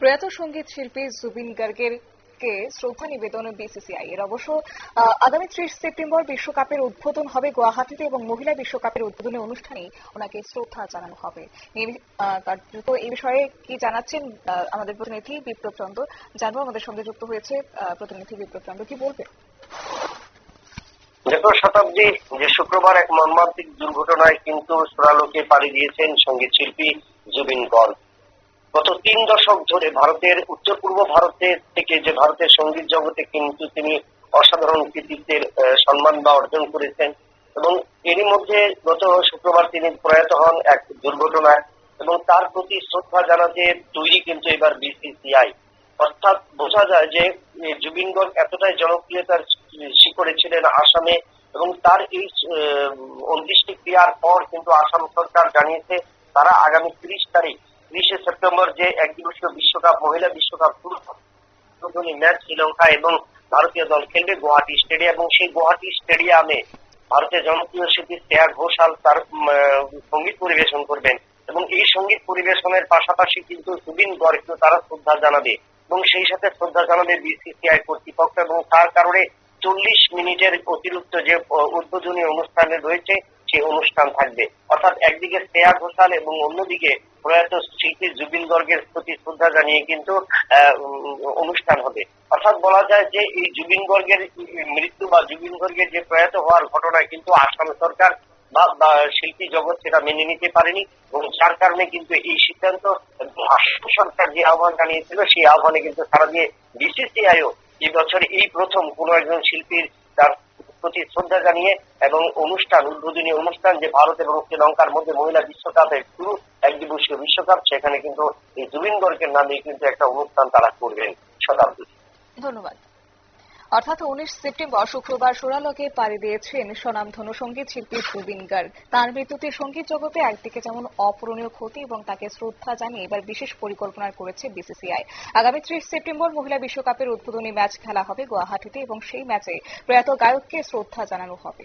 প্রয়াত সংগীত শিল্পী জুবিন গার্গের কে শ্রদ্ধা নিবেদন বিসিসিআই এর। অবশ্য আগামী ত্রিশ সেপ্টেম্বর বিশ্বকাপের উদ্বোধন হবে গুয়াহাটিতে এবং মহিলা বিশ্বকাপের উদ্বোধনী অনুষ্ঠানে ওনাকে শ্রদ্ধা জানানো হবে। কার্যত এই বিষয়ে কি জানাচ্ছেন আমাদের প্রতিনিধি বিপ্লব চন্দ্র। জানব, আমাদের সঙ্গে যুক্ত হয়েছে প্রতিনিধি বিপ্লব চন্দ্র। কি বলবে দেখো শতাব্দী, যে শুক্রবার এক মর্মান্তিক দুর্ঘটনায় কিন্তু সুরালোকে পাড়ি দিয়েছেন সংগীত শিল্পী জুবিন গর্গ। গত তিন দশক ধরে ভারতের উত্তর পূর্ব ভারতের থেকে যে ভারতের সংগীত জগতে কিন্তু তিনি অসাধারণ কৃতিত্বের সম্মান বা অর্জন করেছেন এবং এরই মধ্যে গত শুক্রবার তিনি প্রয়াত হন এক দুর্ঘটনায় এবং তার প্রতি শ্রদ্ধা জানাতে তৈরি কিন্তু এবার বিসিসিআই। অর্থাৎ বোঝা যায় যে জুবিন গর্গ এতটাই জনপ্রিয়তার শিখরে ছিলেন আসামে এবং তার এই অন্ত্যেষ্টি ক্রিয়ার পর কিন্তু আসাম সরকার জানিয়েছে তারা আগামী তিরিশ তারিখ তিরিশে সেপ্টেম্বর যে এক দিবসীয় বিশ্বকাপ, মহিলা বিশ্বকাপ উদ্বোধনী ম্যাচ শ্রীলঙ্কা এবং ভারতীয় দল খেলবে গুয়াহাটি স্টেডিয়াম এবং সেই গুয়াহাটি স্টেডিয়ামে ভারতের জনপ্রিয় শিল্পী শ্রেয়া ঘোষাল তার সংগীত পরিবেশন করবেন এবং এই সংগীত পরিবেশনের পাশাপাশি কিন্তু জুবিন গর্গকে তারা শ্রদ্ধা জানাবে এবং সেই সাথে শ্রদ্ধা জানাবে বিসিসিআই কর্তৃপক্ষ এবং তার কারণে চল্লিশ মিনিটের অতিরিক্ত যে উদ্বোধনী অনুষ্ঠানে রয়েছে, সেই অনুষ্ঠান থাকবে। অর্থাৎ একদিকে শ্রেয়া ঘোষাল এবং অন্যদিকে প্রয়াত শিল্পী জুবিন গর্গের প্রতি শ্রদ্ধা জানিয়ে কিন্তু অনুষ্ঠান হবে। অর্থাৎ বলা যায় যে এই জুবিন গর্গের মৃত্যু বা জুবিন গর্গের যে প্রয়াত হওয়ার ঘটনায় কিন্তু আসাম সরকার বা শিল্পী জগৎ সেটা মেনে নিতে পারেনি এবং যার কারণে কিন্তু এই সিদ্ধান্ত আসাম সরকার যে আহ্বান জানিয়েছিল, সেই আহ্বানে কিন্তু সারা দিয়ে বিসিসিআইও এই বছর এই প্রথম কোনো একজন শিল্পীর তার প্রতি শ্রদ্ধা জানিয়ে এবং অনুষ্ঠান, উদ্বোধনী অনুষ্ঠান যে ভারত এবং শ্রীলঙ্কার মধ্যে মহিলা বিশ্বকাপের শুরু এক দিবসীয় বিশ্বকাপ, সেখানে কিন্তু এই জুবিন গর্গের নামে কিন্তু একটা অনুষ্ঠান তারা করবেন শতাব্দী ধন্যবাদ। অর্থাৎ উনিশ সেপ্টেম্বর শুক্রবার সোনালকে পাড়ি দিয়েছেন স্বনামধন্য সংগীত শিল্পী জুবিন গার্গ। তার মৃত্যুতে সংগীত জগতে একদিকে যেমন অপূরণীয় ক্ষতি এবং তাকে শ্রদ্ধা জানিয়ে এবার বিশেষ পরিকল্পনা করেছে বিসিসিআই। আগামী ত্রিশ সেপ্টেম্বর মহিলা বিশ্বকাপের উদ্বোধনী ম্যাচ খেলা হবে গুয়াহাটিতে এবং সেই ম্যাচে প্রয়াত গায়ককে শ্রদ্ধা জানানো হবে।